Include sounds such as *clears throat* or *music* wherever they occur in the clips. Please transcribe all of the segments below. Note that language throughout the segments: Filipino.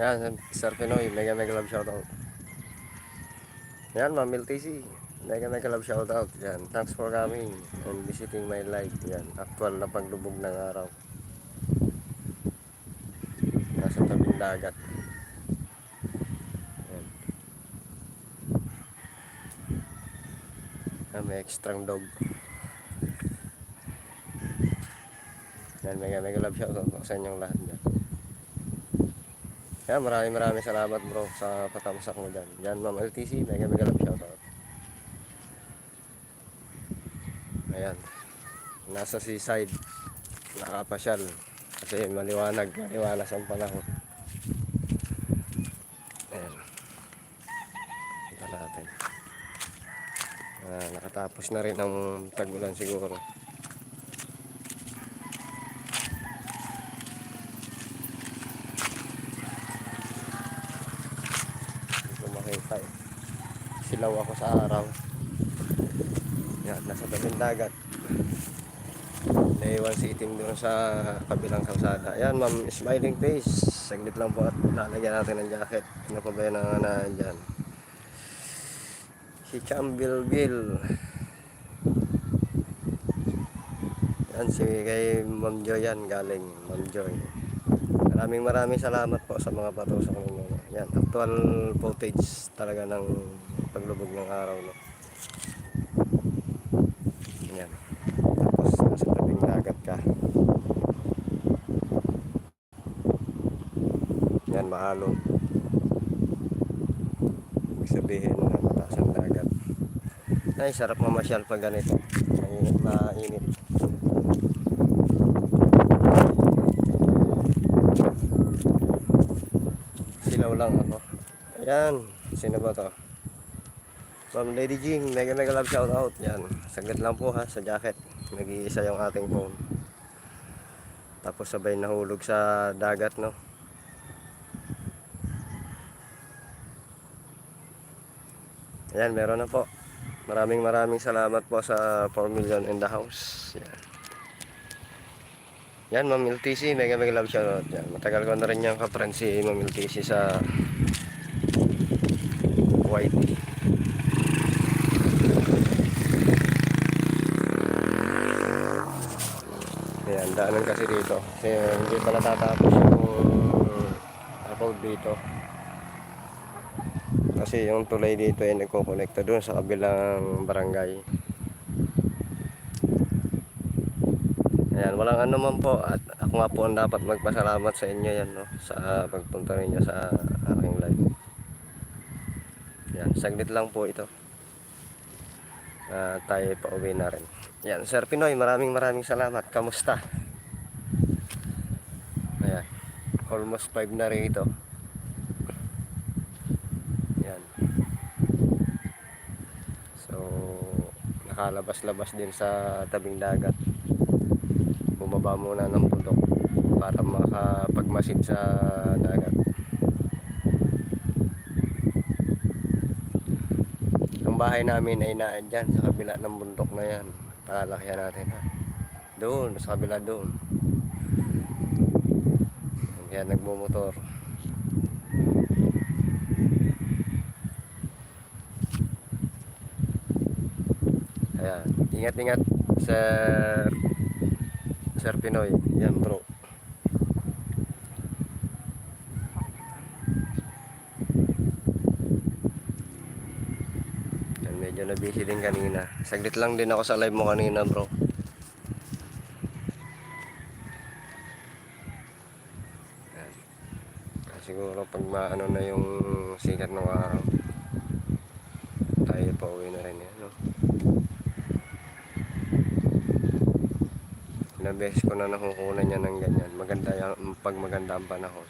Yan, Sir Pinoy, mega mega love shoutout. Yan, Ma'am LTC, mega mega love shoutout. Yan, thanks for coming and visiting my life. Yan, actual na paglubog ng araw. Nasa tabing dagat. Yan. Yan, may extrang dog. Yan, mega mega love shoutout sa inyong lahat dyan. Yan, maraming maraming salamat bro sa patamusak mo dyan. Yan, Ma'am LTC, mega mega love shoutout. Ayan. Nasa seaside. Nakapasyal. Kasi maliwanag, maliwalas ang panahon. Ayan. Ito natin. Ah, nakatapos na rin ang tag-ulan siguro. Hindi ko makita eh. Silaw ako sa araw. Yan, nasa tabing dagat. Naiwan si itim doon sa kabilang kalsada. Ayan, ma'am, smiling face. Saglit lang po at lalagyan natin ng jacket. Ano pa ba yun ang anaan dyan? Si Chambil Bill. Yan, si kay Ma'am Joy yan, galing Ma'am Joy. Maraming maraming salamat po sa mga patusok ninyo. Yan, actual footage talaga ng paglubog ng araw. No? Yan. Tapos nasa tabing dagat ka. Yan, mahalong. Ibig sabihin na mataas dagat. Ay, sarap mamasyal pag ganito. Mainit, mainit. Silaw lang ako. Ayan, sino ba to? Ma'am Lady Jing, mega mega love shout out. Yan, saglit lang po ha sa jacket. Nag-iisa yung ating phone. Tapos sabay nahulog sa dagat, no? Ayan, meron na po. Maraming maraming salamat po sa 4 million in the house. Yan. Yan, Ma'am LTC, mega mega love shout out. Yan, matagal ko na rin yung kapren si Ma'am LTC sa White. Ayan, daanan kasi dito. Kasi hindi pa natatapos yung upload dito. Kasi yung tulay dito ay nagkukonekta doon sa kabilang barangay. Ayan, walang ano man po at ako nga po ang dapat magpasalamat sa inyo yan no sa pagpunta ninyo sa aking live. Yan, saglit lang po ito. Ah, tayo pa uwi na rin. Yan, Sir Pinoy, maraming maraming salamat. Kamusta? Ayan, almost 5 na rin ito. Yan. So, nakalabas-labas din sa tabing dagat. Bumaba muna ng putok para makapagmasid sa dagat. Ang bahay namin ay naan dyan sa kabila ng bundok na yan. Palalakyan natin ha. Doon, sa kabila doon. Kaya nagmumotor. Ayan. Ingat-ingat Sir Sir Pinoy. Yan bro. Yan, medyo na busy din kanina. Saglit lang din ako sa live mo kanina bro. Yan. Ah, Siguro pag maano na yung sikat ng araw, tayo pa uwi na rin yan. No? Ilang beses ko na nakukunan niya ng ganyan. Maganda yung pag maganda ang panahon.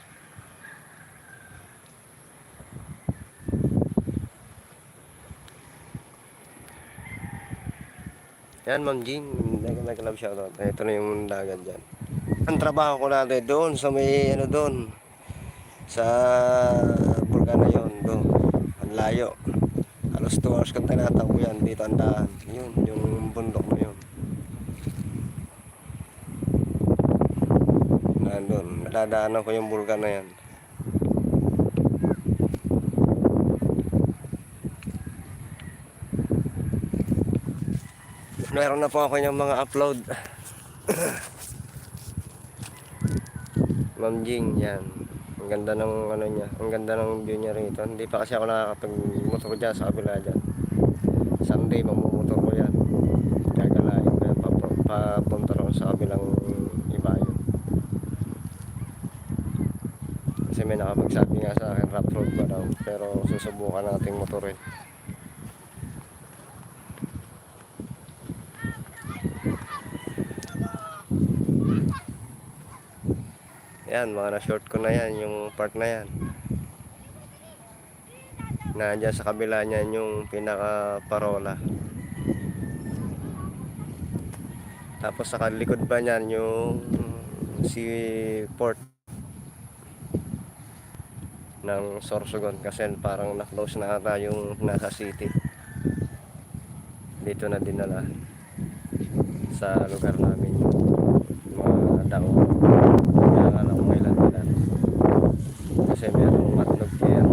Yan, Ma'am Jean. Mega mega love shoutout. Ito na yung dagat dyan. Ang trabaho ko natin doon sa may ano doon. Sa bulkan na yun. Doon. Ang layo halos 2 hours kang tinatakbo yan dito ang daan yun yung bundok na yun. Nandun nadadaanan ko yung bulkan na yan. Meron na po ako yung mga upload. *coughs* Ma'am Jing yan. Ang ganda ng ano niya, ang ganda ng view niya rito. Hindi pa kasi ako nakakapag-motor dyan sa kabila dyan. Sunday, mamumotor ko yan. Gagalain ko yan, pap- papunta rin sa kabilang ibayo. Kasi may nakapagsabi nga sa akin, rough road ba daw. Pero susubukan nating motorin. Yan, mga na-short ko na yan, yung part na yan. Nandiyan sa kabila niyan yung pinaka-parola. Tapos sa likod pa niyan yung si port ng Sorsogon kasi parang na-close na ata yung nasa city. Dito na dinala sa lugar namin yung mga daon. Kaya alam ko ilan ilan. Kasi merong matnog pier.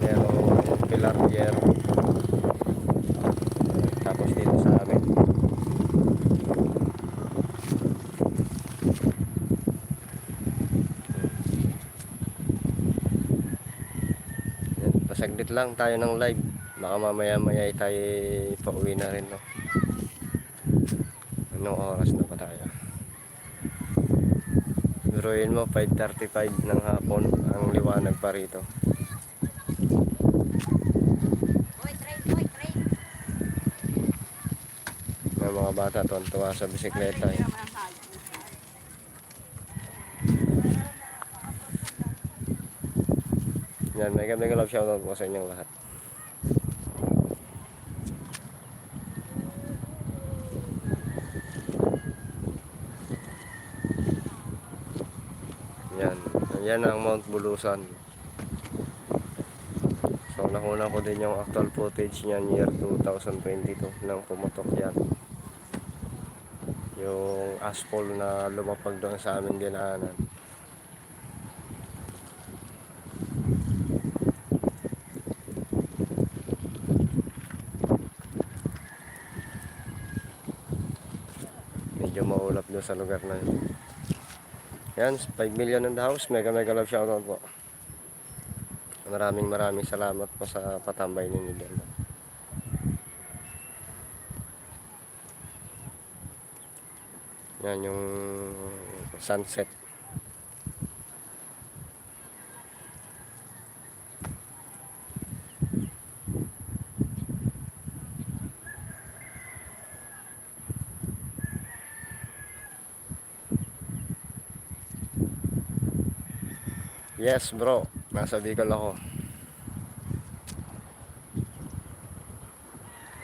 Merong pilar pier. Tapos dito sa amin. Yan, pasaglit lang tayo ng live. Baka mamaya maya tayo pauwi na rin. No? Anong oras na ba tayo? Biruin mo, 5.35 ng hapon ang liwanag pa rito. May mga bata tuwan-tuwa sa bisikleta. Eh. Yan, mega mega love shoutout po sa inyong lahat. Yan, yan ang Mount Bulusan. So nakuna ko din yung actual footage niyan year 2022 nang pumutok yan. Yung asphalt na lumapag doon sa aming dinaanan. Medyo maulap doon sa lugar na yun. Yan, 5 million in the house. Mega mega love shoutout po. Maraming maraming salamat po sa patambay ninyo dyan. Yan yung sunset. Yes bro, nasa Bicol ako.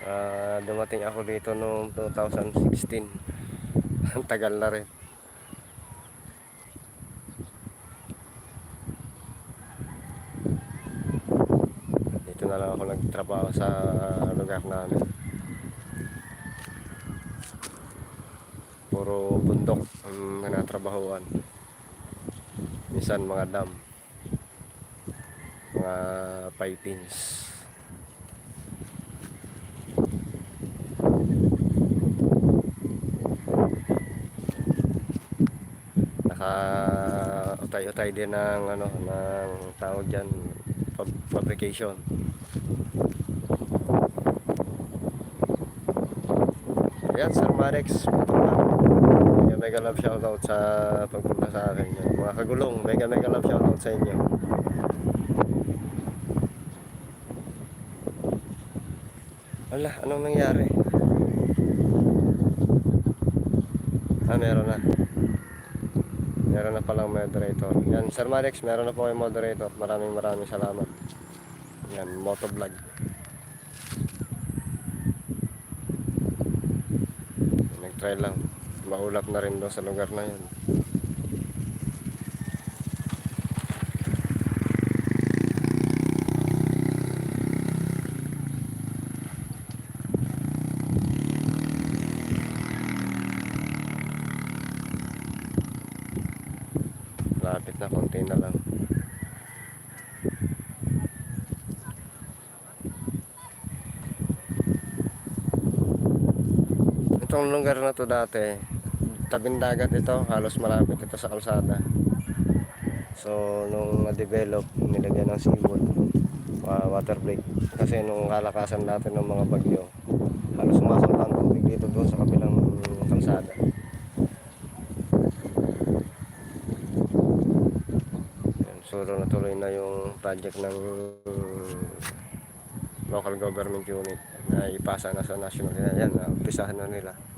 Ah, dumating ako dito noong 2016. *laughs* Ang tagal na rin. Dito na lang ako nagtrabaho sa lugar namin. Puro bundok ang natrabahuan. Minsan mga dam. Mga pipings. naka utay-utay din ng ano ng tawag diyan fabrication. Ayan, Sir Marex. Mega mega love shoutout sa pagpunta sa akin. Mga kagulong, mega mega love shoutout sa inyo. Wala, anong nangyari? Ah, meron na. Meron na palang moderator. Yan, Sir Marex, meron na po kayong moderator. Maraming maraming salamat. Yan, motovlog. Nag-try lang. Maulap na rin doon sa lugar na yun. Lapit na, konti na lang. Itong lugar na to dati, tabing dagat ito, halos malapit ito sa kalsada. So, nung na-develop, nilagyan ng seaboard, uh, water break. Kasi nung kalakasan natin ng mga bagyo, halos sumasalta ang tubig dito doon sa kabilang kalsada. Yan, so, natuloy na yung project ng local government unit na ipasa na sa national. Yan, yan na, umpisahan na nila.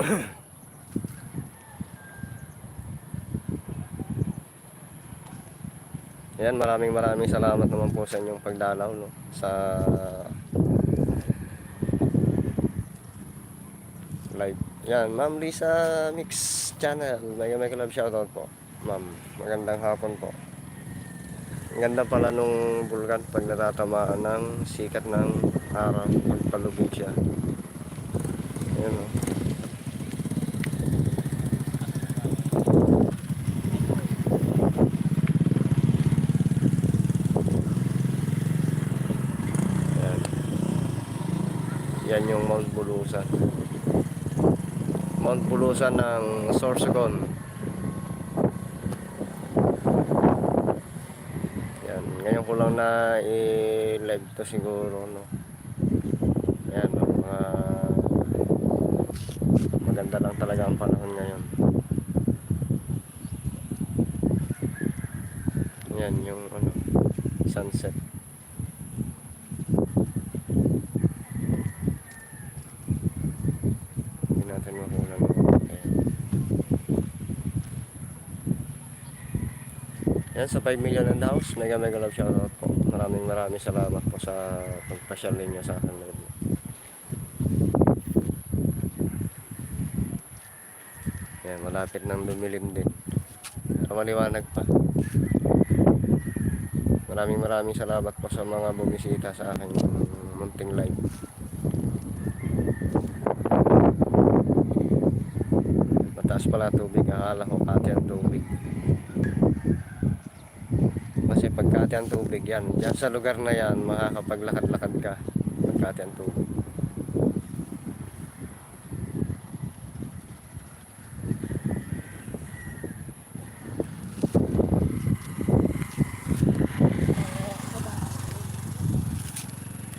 *clears throat* Yan, maraming maraming salamat naman po sa inyong pagdalaw no, sa live. Yan, Ma'am Lisa Mix Channel. May may club shoutout po. Ma'am, magandang hapon po. Ang ganda pala nung bulkan pag natatamaan ng sikat ng araw pagpalubog siya. Ayun o. Yan. Yan yung Mount Bulusan. Mount Bulusan ng Sorsogon. Yan, ngayon ko lang na i-live to siguro, no. Yan, mga maganda lang talaga ang panahon ngayon. Yan yung ano, sunset. Hindi natin makulang. Ayan. Yan sa 5 million and house, mega mega love shoutout po. Maraming maraming salamat po sa pagpasyal ninyo sa akin. Yan, malapit nang lumilim din. Pero maliwanag pa. Maraming maraming salamat po sa mga bumisita sa aking munting live. Mataas pala tubig, akala ko kati ang tubig. Pagkati ang tubig yan, dyan sa lugar na yan, makakapaglakad-lakad ka pagkati ang tubig.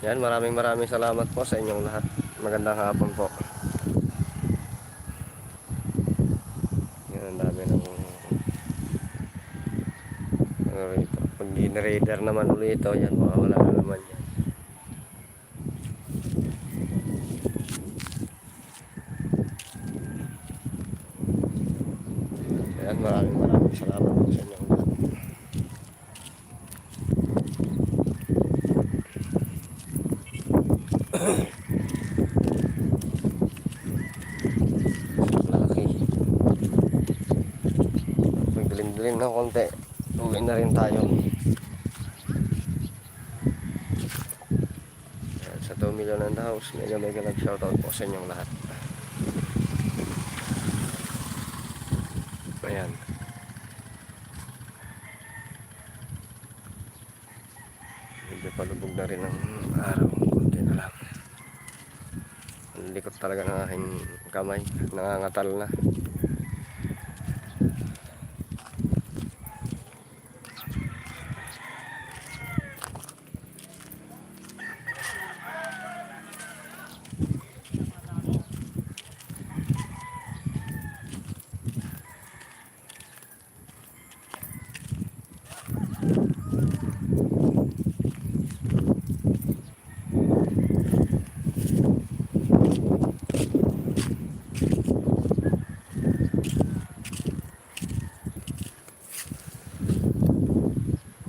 Yan, maraming maraming salamat po sa inyong lahat. Magandang hapon po. Yan, ang dami ng ano rito. Dinraider naman ulit ito, yan, mawawala na naman yan. Yan, maraming maraming salamat sa. Laki. Magdilim-dilim ng konti. Uwi na rin tayo. Ayan, sa 2 million and house, mega mega nag shoutout po sa inyong lahat. Ayan. Medyo palubog na rin ang araw. Konti na lang. Ang likot talaga ng aking kamay. Nangangatal na.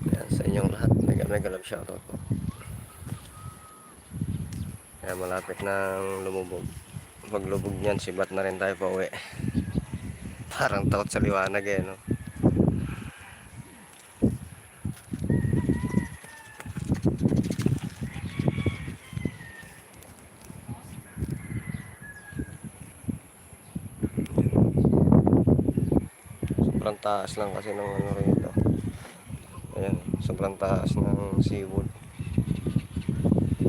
Ayan, sa inyong lahat. Mega mega love shoutout po. Kaya malapit nang lumubog. Pag lubog niyan, sibat na rin tayo pa uwi. Parang takot sa liwanag eh, no? Sobrang taas lang kasi ng ano sobrang taas ng seawood.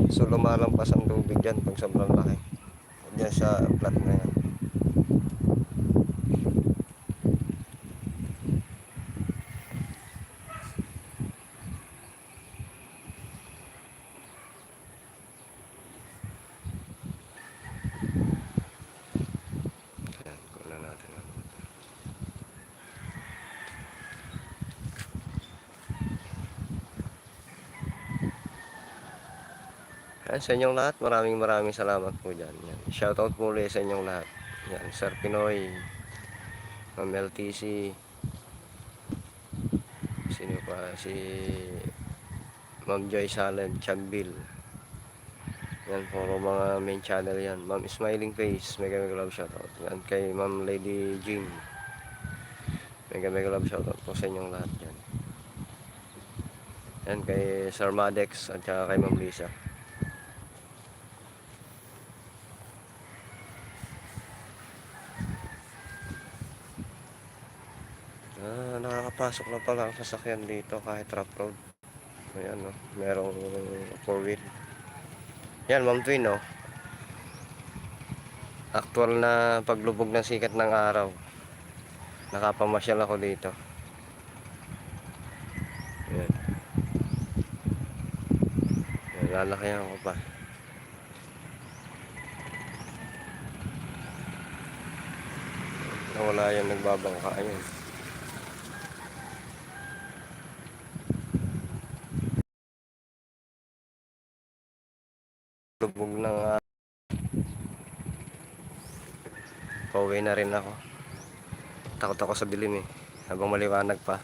So lumalampas ang tubig dyan pag sobrang laki. Diyan sa plat na yan. Ayan, kunan natin. ang motor. Ayan, sa inyong lahat, maraming maraming salamat po dyan. Yan. Shoutout po ulit sa inyong lahat. Yan, Sir Pinoy, Ma'am LTC, sino pa, si Ma'am Joy Salem, Chambil. Yan, puro mga main channel yan. Ma'am Smiling Face, mega mega love shoutout. Yan, kay Ma'am Lady Jean. Mega mega love shoutout po sa inyong lahat yan. Yan, kay Sir Madex at saka kay Ma'am Lisa. Nakakapasok na pala ang sasakyan dito kahit rough road. Ayan, no. Merong four wheel. Yan, Ma'am Twin, no. Actual na paglubog ng sikat ng araw. Nakapamasyal ako dito. Ayan. Ayan, lalakayan ko pa. Nawala yung nagbabangka. Ayun. Lubog ng uh, pauwi na rin ako takot ako sa dilim eh habang maliwanag pa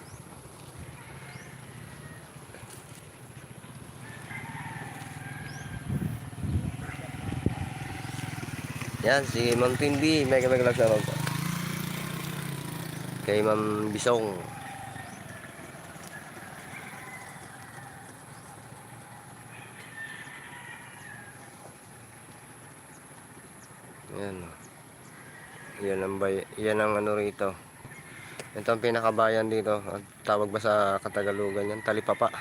yan si Ma'am Twin B mega mega shoutout po kay Ma'am Bisong Yan. Yan ang yan ang ano rito. Ito ang pinakabayan dito. Tawag ba sa Katagalugan yan? Talipapa.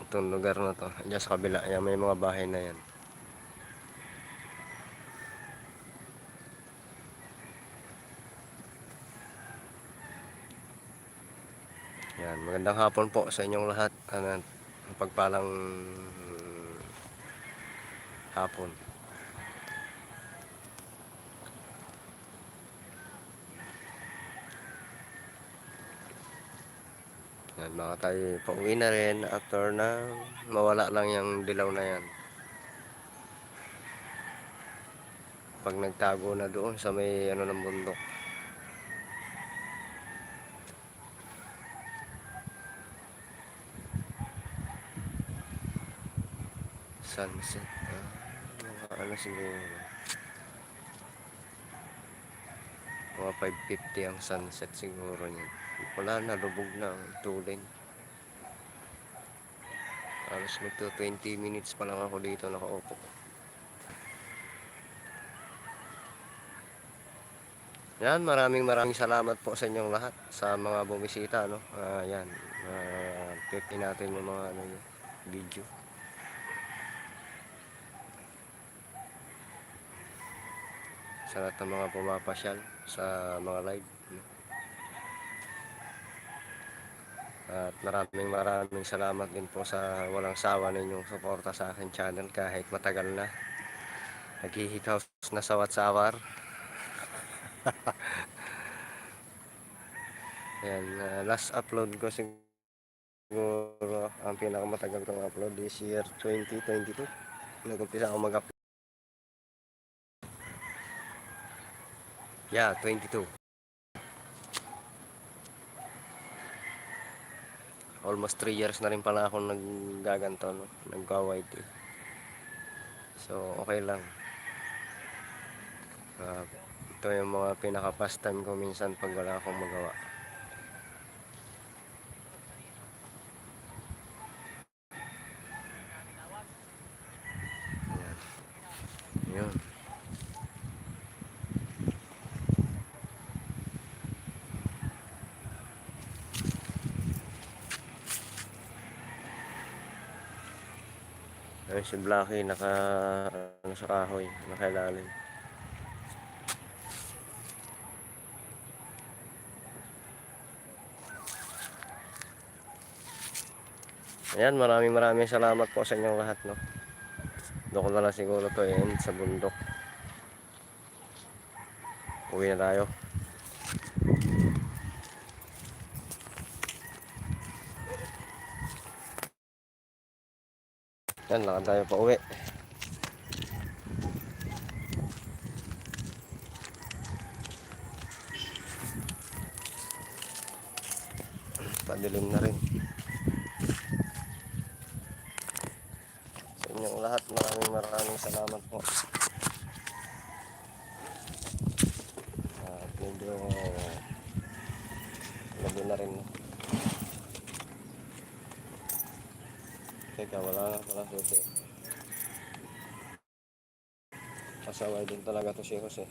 Itong lugar na to. Diyan sa kabila. Yan, may mga bahay na yan. Yan, magandang hapon po sa inyong lahat. Ano, pagpalang hapon. Yan, mga tayo pauwi na rin after na mawala lang yung dilaw na yan. Pag nagtago na doon sa may ano ng bundok. Sunset. Ano siguro. Mga 550 ang sunset siguro niyan. Wala na, lubog na ang tulin. Alas magto 20 minutes pa lang ako dito nakaupo. Yan, maraming maraming salamat po sa inyong lahat sa mga bumisita, no. Ah, yan. Uh, natin yung mga ano, video. Sa lahat ng mga pumapasyal sa mga live. At maraming maraming salamat din po sa walang sawa ninyong suporta sa akin channel kahit matagal na. Naghihikaw na sawat sawar. *laughs* Ayan, ah, last upload ko siguro ang pinakamatagal kong upload this year 2022. Nag-umpisa ako mag-upload. Yeah, 22. Almost 3 years na rin pala ako naggaganto, no? nagka-YT. So, okay lang. Ah, ito yung mga pinaka-pastime ko minsan pag wala akong magawa. Ayan. Yun. Ayun si Blackie, naka, ano sa kahoy, nakailalim. Ayan, maraming maraming salamat po sa inyong lahat, no. Doon ko na lang siguro to end sa bundok. Uwi na tayo. Yan, lakad tayo pa uwi. Padilim na rin. Sa inyong lahat, maraming maraming salamat po. At medyo labi na rin. no? Teka, wala na pala susi. Pasaway din talaga to si Jose.